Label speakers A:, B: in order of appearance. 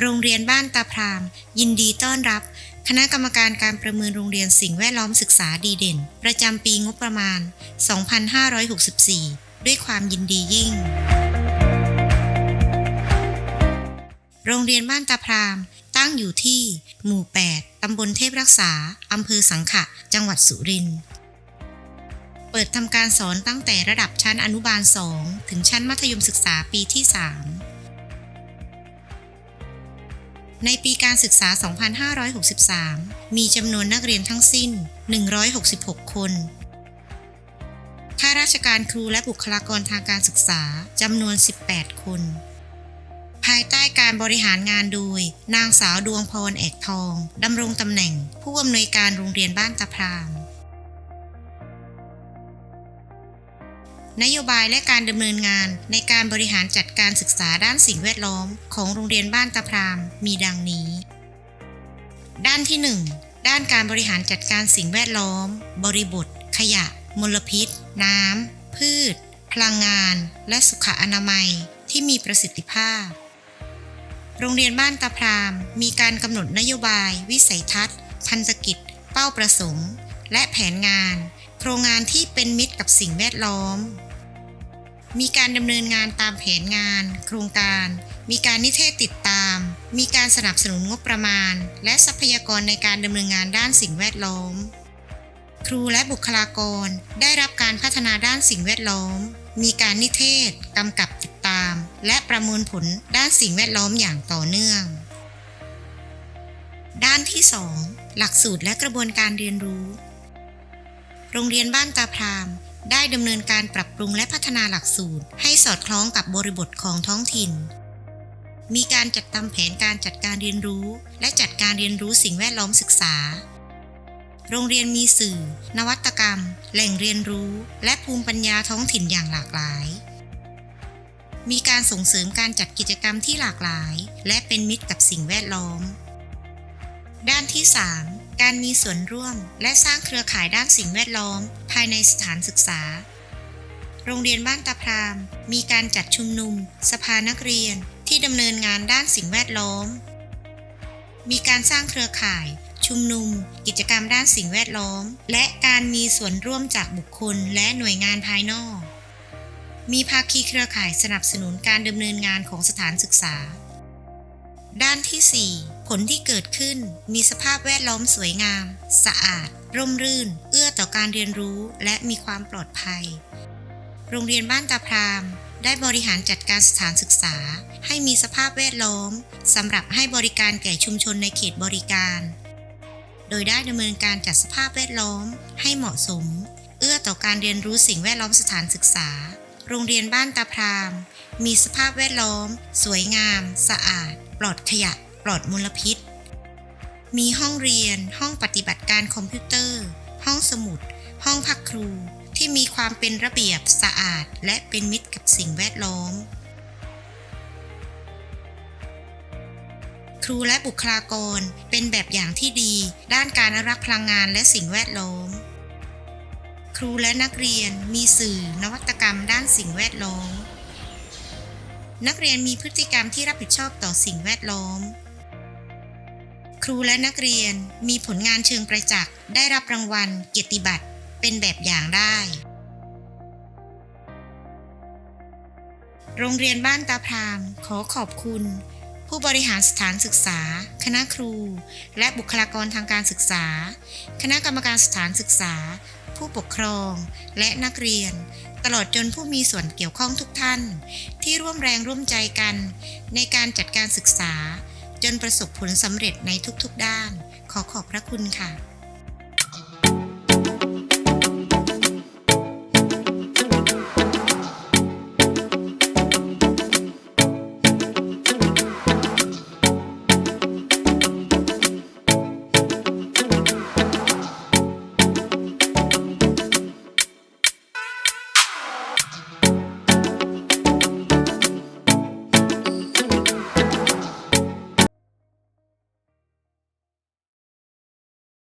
A: โรงเรียนบ้านตาพราม ยินดีต้อนรับ คณะกรรมการการประเมินโรงเรียนสิ่งแวดล้อมศึกษาดีเด่น ประจำปีงบประมาณ 2564 ด้วยความยินดียิ่ง โรงเรียนบ้านตาพราม ตั้งอยู่ที่ หมู่ 8 ตำบลเทพรักษา อำเภอสังขะ จังหวัดสุรินทร์เปิดทำการสอนตั้งแต่ระดับชั้นอนุบาล 2 ถึงชั้นมัธยมศึกษาปีที่ 3 ในปีการศึกษา 2563 มีจำนวนนักเรียนทั้งสิ้น 166 คน ข้าราชการครูและบุคลากรทางการศึกษาจำนวน 18 คน ภายใต้การบริหารงานโดย นางสาวดวงพรเอกทองดำรงตำแหน่ง ผู้อำนวยการโรงเรียนบ้านตะพราง นโยบายและการดำเนินงานในการบริหารจัดการศึกษาด้านสิ่งแวดล้อม ของโรงเรียนบ้านตะพรามมีดังนี้ ด้านที่ 1 ด้านการบริหารจัดการสิ่งแวดล้อม บริบท ขยะ มลพิษ น้ำ พืช พลังงาน และสุขอนามัยที่มีประสิทธิภาพ โรงเรียนบ้านตาพรามมีการกำหนดนโยบาย วิสัยทัศน์ พันธกิจ เป้าประสงค์ และแผนงาน โครงงานที่เป็นมิตรกับสิ่งแวดล้อม มีการดำเนินงานตามแผนงาน โครงการ มีการนิเทศติดตาม มีการสนับสนุนงบประมาณ และทรัพยากรในการดำเนินงานด้านสิ่งแวดล้อม ครูและบุคลากรได้รับการพัฒนาด้านสิ่งแวดล้อม มีการนิเทศกำกับติดตาม และประเมวลผลด้านสิ่งแวดล้อมอย่างต่อเนื่อง ด้านที่ 2 หลักสูตรและกระบวนการเรียนรู้ รงเรียนบ้านตาพราม ได้ดำเนินการปรับปรุงและพัฒนาหลักสูตร ให้สอดคล้องกับบริบทของท้องถิ่น มีการจัดทำแผนการจัดการเรียนรู้ และจัดการเรียนรู้สิ่งแวดล้อมศึกษา โรงเรียนมีสื่อ นวัตกรรม แหล่งเรียนรู้ และภูมิปัญญาท้องถิ่นอย่างหลากหลาย มีการส่งเสริมการจัดกิจกรรมที่หลากหลาย และเป็นมิตรกับสิ่งแวดล้อม ด้านที่ 3 การมีส่วนร่วมและสร้างเครือข่ายด้านสิ่งแวดล้อม ภายในสถานศึกษา โรงเรียนบ้านตาพราม มีการจัดชุมนุม สภานักเรียนที่ดำเนินงานด้านสิ่งแวดล้อม มีการสร้างเครือข่าย ชุมนุม กิจกรรมด้านสิ่งแวดล้อม และการมีส่วนร่วมจากบุคคลและหน่วยงานภายนอก มีภาคีเครือข่ายสนับสนุนการดำเนินงานของสถานศึกษา ด้านที่ 4 ผลที่เกิดขึ้นมีสภาพแวดล้อมสวยงาม สะอาด ร่มรื่น เอื้อต่อการเรียนรู้และมีความปลอดภัย โรงเรียนบ้านตาพรามได้บริหารจัดการสถานศึกษา ให้มีสภาพแวดล้อมสำหรับให้บริการแก่ชุมชนในเขตบริการ โดยได้ดำเนินการจัดสภาพแวดล้อมให้เหมาะสม เอื้อต่อการเรียนรู้สิ่งแวดล้อมสถานศึกษา โรงเรียนบ้านตาพรามมีสภาพแวดล้อม สวยงาม สะอาด ปลอดขยะ ลอดมลพิษ มีห้องเรียน ห้องปฏิบัติการคอมพิวเตอร์ ห้องสมุด ห้องพักครูที่มีความเป็นระเบียบสะอาด และเป็นมิตรกับสิ่งแวดล้อม ครูและบุคลากรเป็นแบบอย่างที่ดี ด้านการอรักพลังงานและสิ่งแวดล้อม ครูและนักเรียนมีสื่อนวัตกรรมด้านสิ่งแวดล้อม นักเรียนมีพฤติกรรมที่รับผิดชอบต่อสิ่งแวดล้อม ครูและนักเรียนมีผลงานเชิงประจักษ์ ได้รับรางวัล เกียรติบัตร เป็นแบบอย่างได้ โรงเรียนบ้านตาพราม ขอขอบคุณ ผู้บริหารสถานศึกษา คณะครู และบุคลากรทางการศึกษา คณะกรรมการสถานศึกษา ผู้ปกครอง และนักเรียน ตลอดจนผู้มีส่วนเกี่ยวข้องทุกท่าน ที่ร่วมแรงร่วมใจกัน ในการจัดการศึกษา จนประสบผลสำเร็จในทุกๆด้าน ขอขอบพระคุณค่ะ